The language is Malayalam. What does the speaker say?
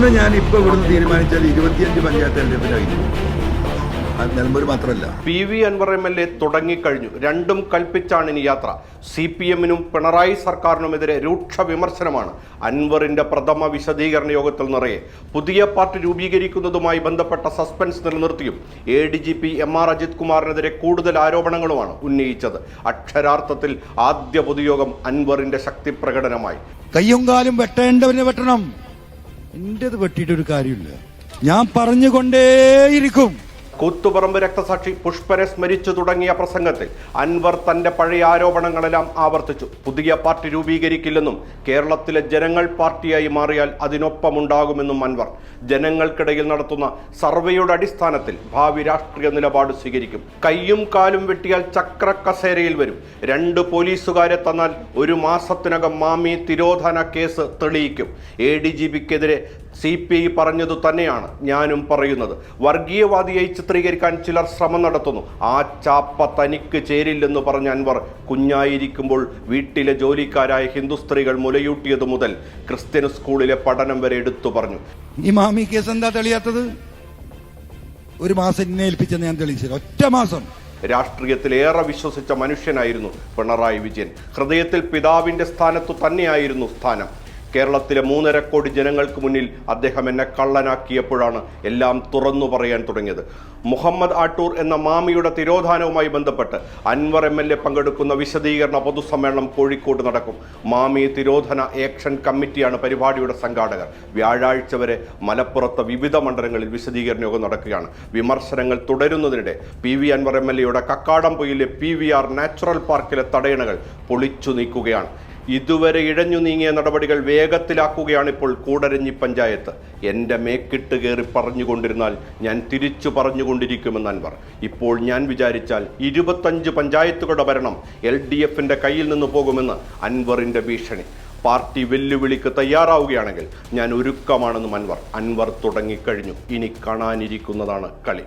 ഇന്ന് ഞാൻ ഇപ്പൊ ഇവിടുന്ന് തീരുമാനിച്ചാൽ ഇരുപത്തിയഞ്ച് പഞ്ചായത്ത് തെരഞ്ഞെടുപ്പിനായിരുന്നു അത് നിലമ്പൂർ മാത്രമല്ല. P V Anvar M L A തുടങ്ങിക്കഴിഞ്ഞു. രണ്ടും കൽപ്പിച്ചാണ് ഇനി യാത്ര. സി പി എമ്മിനും പിണറായി സർക്കാരിനുമെതിരെ രൂക്ഷ വിമർശനമാണ് അൻവറിന്റെ പ്രഥമ വിശദീകരണ യോഗത്തിൽ നിറയെ. പുതിയ പാർട്ടി രൂപീകരിക്കുന്നതുമായി ബന്ധപ്പെട്ട suspense നിലനിർത്തിയും A D G P M R Ajith കുമാറിനെതിരെ കൂടുതൽ ആരോപണങ്ങളുമാണ് ഉന്നയിച്ചത്. അക്ഷരാർത്ഥത്തിൽ ആദ്യ പൊതുയോഗം അൻവറിന്റെ ശക്തി പ്രകടനമായി കയ്യും കാലും വെട്ടേണ്ടവനെ വെട്ടണം. എന്റേത് വെട്ടിയിട്ടൊരു കാര്യമില്ല. ഞാൻ പറഞ്ഞുകൊണ്ടേയിരിക്കും. കൂത്തുപറമ്പ് രക്തസാക്ഷി പുഷ്പരെ സ്മരിച്ചു തുടങ്ങിയ പ്രസംഗത്തിൽ അൻവർ തന്റെ പഴയ ആരോപണങ്ങളെല്ലാം ആവർത്തിച്ചു. പുതിയ പാർട്ടി രൂപീകരിക്കില്ലെന്നും കേരളത്തിലെ ജനങ്ങൾ പാർട്ടിയായി മാറിയാൽ അതിനൊപ്പമുണ്ടാകുമെന്നും അൻവർ. ജനങ്ങൾക്കിടയിൽ നടത്തുന്ന സർവേയുടെ അടിസ്ഥാനത്തിൽ ഭാവി രാഷ്ട്രീയ നിലപാട് സ്വീകരിക്കും. കയ്യും കാലും വെട്ടിയാൽ ചക്ര കസേരയിൽ വരും. രണ്ട് പോലീസുകാരെ തന്നാൽ ഒരു മാസത്തിനകം മാമി തിരോധന കേസ് തെളിയിക്കും. എ ഡി ജി പിക്കെതിരെ സി പി ഐ പറഞ്ഞതു തന്നെയാണ് ഞാനും പറയുന്നത്. വർഗീയവാദിയായി ചിത്രീകരിക്കാൻ ചിലർ ശ്രമം നടത്തുന്നു. ആ ചാപ്പ തനിക്ക് ചേരില്ലെന്ന് പറഞ്ഞ അൻവർ കുഞ്ഞായിരിക്കുമ്പോൾ വീട്ടിലെ ജോലിക്കാരായ ഹിന്ദു സ്ത്രീകൾ മുലയൂട്ടിയതു മുതൽ ക്രിസ്ത്യൻ സ്കൂളിലെ പഠനം വരെ എടുത്തു പറഞ്ഞു. ഇമാമി മാമി കേസ് എന്താ തെളിയാത്തത്? ഒരു മാസം എന്നെ ഏൽപ്പിച്ചെന്ന് ഞാൻ തെളിയിച്ചത് ഒറ്റ മാസം. രാഷ്ട്രീയത്തിൽ ഏറെ വിശ്വസിച്ച മനുഷ്യനായിരുന്നു പിണറായി വിജയൻ. ഹൃദയത്തിൽ പിതാവിന്റെ സ്ഥാനത്തു തന്നെയായിരുന്നു സ്ഥാനം. കേരളത്തിലെ മൂന്നര കോടി ജനങ്ങൾക്ക് മുന്നിൽ അദ്ദേഹം എന്നെ കള്ളനാക്കിയപ്പോഴാണ് എല്ലാം തുറന്നു പറയാൻ തുടങ്ങിയത്. മുഹമ്മദ് ആട്ടൂർ എന്ന മാമിയുടെ തിരോധാനവുമായി ബന്ധപ്പെട്ട് അൻവർ എം എൽ എ പങ്കെടുക്കുന്ന വിശദീകരണ പൊതുസമ്മേളനം കോഴിക്കോട് നടക്കും. മാമി തിരോധന ആക്ഷൻ കമ്മിറ്റിയാണ് പരിപാടിയുടെ സംഘാടകർ. വ്യാഴാഴ്ച വരെ മലപ്പുറത്ത് വിവിധ മണ്ഡലങ്ങളിൽ വിശദീകരണ യോഗം നടക്കുകയാണ്. വിമർശനങ്ങൾ തുടരുന്നതിനിടെ P V Anvar M L എയുടെ കക്കാടംപൊയിലെ പി വി ആർ നാച്ചുറൽ പാർക്കിലെ തടയണകൾ പൊളിച്ചു നീക്കുകയാണ്. ഇതുവരെ ഇഴഞ്ഞു നീങ്ങിയ നടപടികൾ വേഗത്തിലാക്കുകയാണ് ഇപ്പോൾ കൂടരഞ്ഞി പഞ്ചായത്ത്. എന്റെ മേക്കിട്ട് കയറി പറഞ്ഞുകൊണ്ടിരുന്നാൽ ഞാൻ തിരിച്ചു പറഞ്ഞുകൊണ്ടിരിക്കുമെന്ന് അൻവർ. ഇപ്പോൾ ഞാൻ വിചാരിച്ചാൽ ഇരുപത്തഞ്ച് പഞ്ചായത്തുകളുടെ ഭരണം എൽ ഡി എഫിന്റെ കയ്യിൽ നിന്ന് പോകുമെന്ന് അൻവറിന്റെ ഭീഷണി. പാർട്ടി വെല്ലുവിളിക്ക് തയ്യാറാവുകയാണെങ്കിൽ ഞാൻ ഒരുക്കമാണെന്നും അൻവർ. അൻവർ തുടങ്ങിക്കഴിഞ്ഞു. ഇനി കാണാനിരിക്കുന്നതാണ് കളി.